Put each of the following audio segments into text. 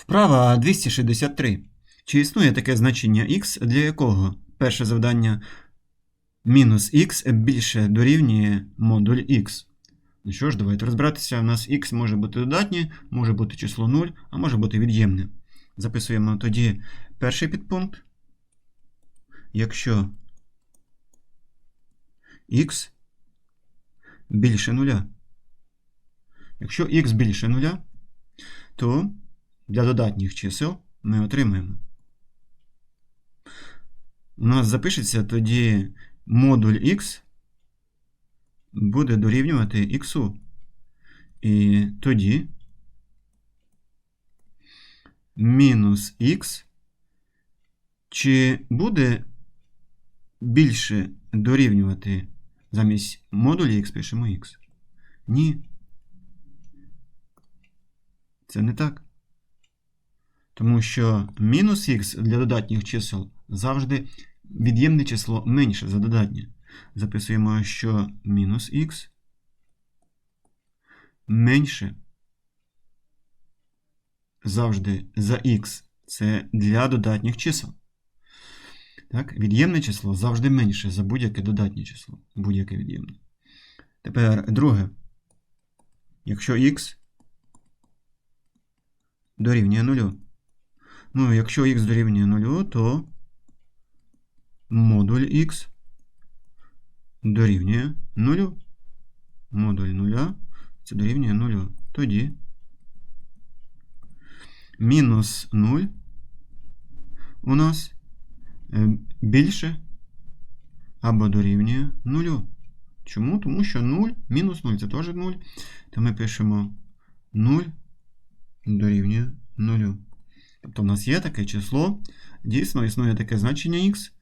Вправа 263. Чи існує таке значення x, для якого перше завдання мінус x більше дорівнює модуль x? Ну що ж, давайте розбиратися. У нас x може бути додатнє, може бути число 0, а може бути від'ємне. Записуємо тоді перший підпункт. Якщо x більше нуля. Якщо x більше нуля, то для додатніх чисел ми отримаємо. У нас запишеться тоді модуль x буде дорівнювати x. І тоді мінус x чи буде більше дорівнювати замість модуля x пишемо x? Ні. Це не так. Тому що мінус х для додатніх чисел завжди від'ємне число менше за додатнє. Записуємо, що мінус х менше завжди за х. Це для додатніх чисел. Так, Від'ємне число завжди менше за будь-яке додатнє число. Будь-яке від'ємне. Тепер друге. Якщо х дорівнює нулю. Ну, якщо х дорівнює 0, то модуль х дорівнює 0. Модуль 0 це дорівнює 0. Тоді мінус 0 у нас е, більше або дорівнює 0. Чому? Тому що 0 мінус 0 це теж 0. То ми пишемо 0 дорівнює 0. Тобто в нас є таке число, дійсно існує таке значення х,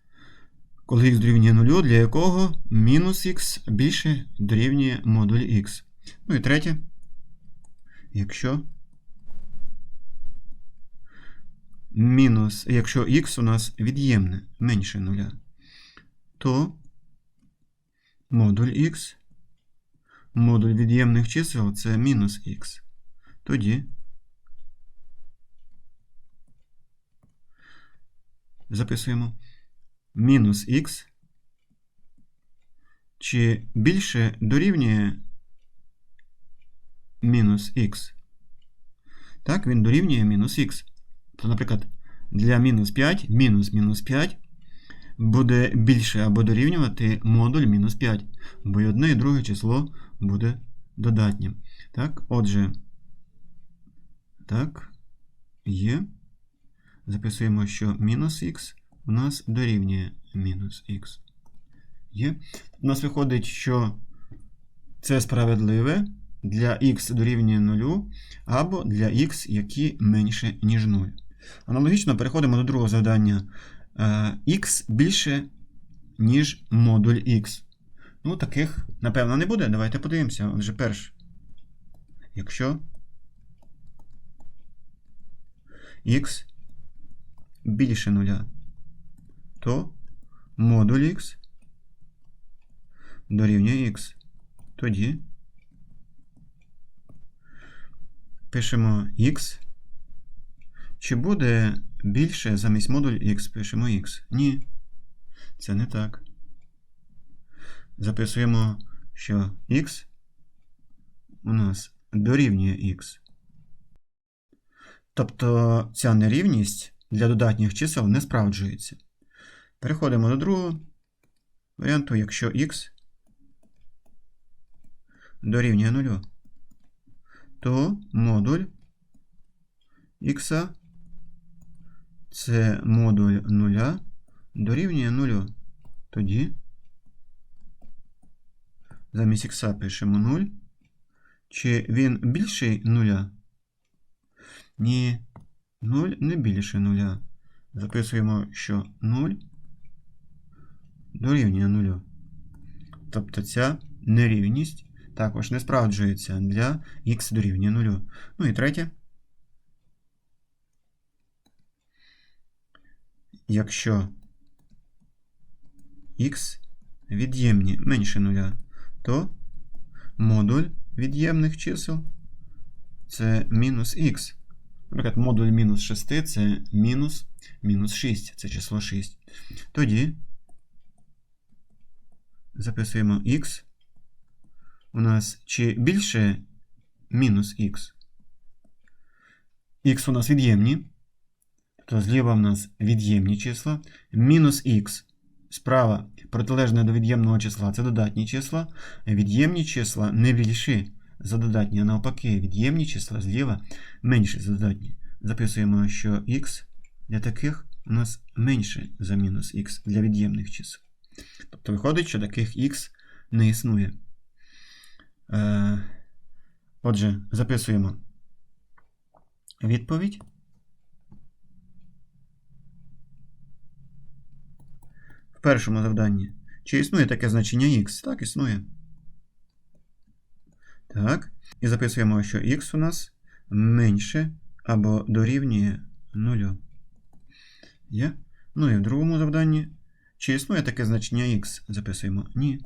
коли х дорівнює 0, для якого мінус х більше дорівнює модуль х. Ну і третє, якщо мінус, якщо х у нас від'ємне менше 0, то модуль х, модуль від'ємних чисел це мінус х. Тоді записуємо мінус х чи більше дорівнює мінус х. Так, він дорівнює мінус х. То, наприклад, для мінус 5 мінус мінус 5 буде більше або дорівнювати модуль мінус 5, бо і одне і друге число буде додатнім. Так, отже, так, є. Записуємо, що мінус х у нас дорівнює мінус х. Є. У нас виходить, що це справедливе для х дорівнює 0 або для х, які менше, ніж 0. Аналогічно переходимо до другого завдання. х більше, ніж модуль х. Ну, таких, напевно, не буде. Давайте подивимося. Отже, перше. Якщо х більше нуля, то модуль х дорівнює х. Тоді пишемо х. Чи буде більше замість модуль х пишемо х? Ні. Це не так. Записуємо, що х у нас дорівнює х. Тобто ця нерівність для додатніх чисел не справджується. Переходимо до другого варіанту, якщо х дорівнює 0, то модуль х це модуль 0 дорівнює 0. Тоді замість х пишемо 0. Чи він більший 0? Ні, 0 не більше 0. Записуємо, що 0 дорівнює 0. Тобто ця нерівність також не справджується для х дорівнює 0. Ну і третє. Якщо х від'ємні менше 0, то модуль від'ємних чисел це мінус х. Наприклад, модуль мінус 6 це мінус мінус 6, це число 6. Тоді записуємо x. У нас чи більше мінус х. Х у нас від'ємні. Тобто зліва в нас від'ємні числа. Мінус х справа протилежне до від'ємного числа це додатні числа. Від'ємні числа не більші за додатні, а навпаки, від'ємні числа зліва менші за додатні. Записуємо, що х для таких у нас менше за мінус х для від'ємних чисел. Тобто виходить, що таких х не існує. Е, Отже, записуємо відповідь. В першому завданні. Чи існує таке значення х? Так, існує. Так. І записуємо, що x у нас менше або дорівнює 0. Є? Ну і в другому завданні. Чи існує таке значення x? Записуємо ні.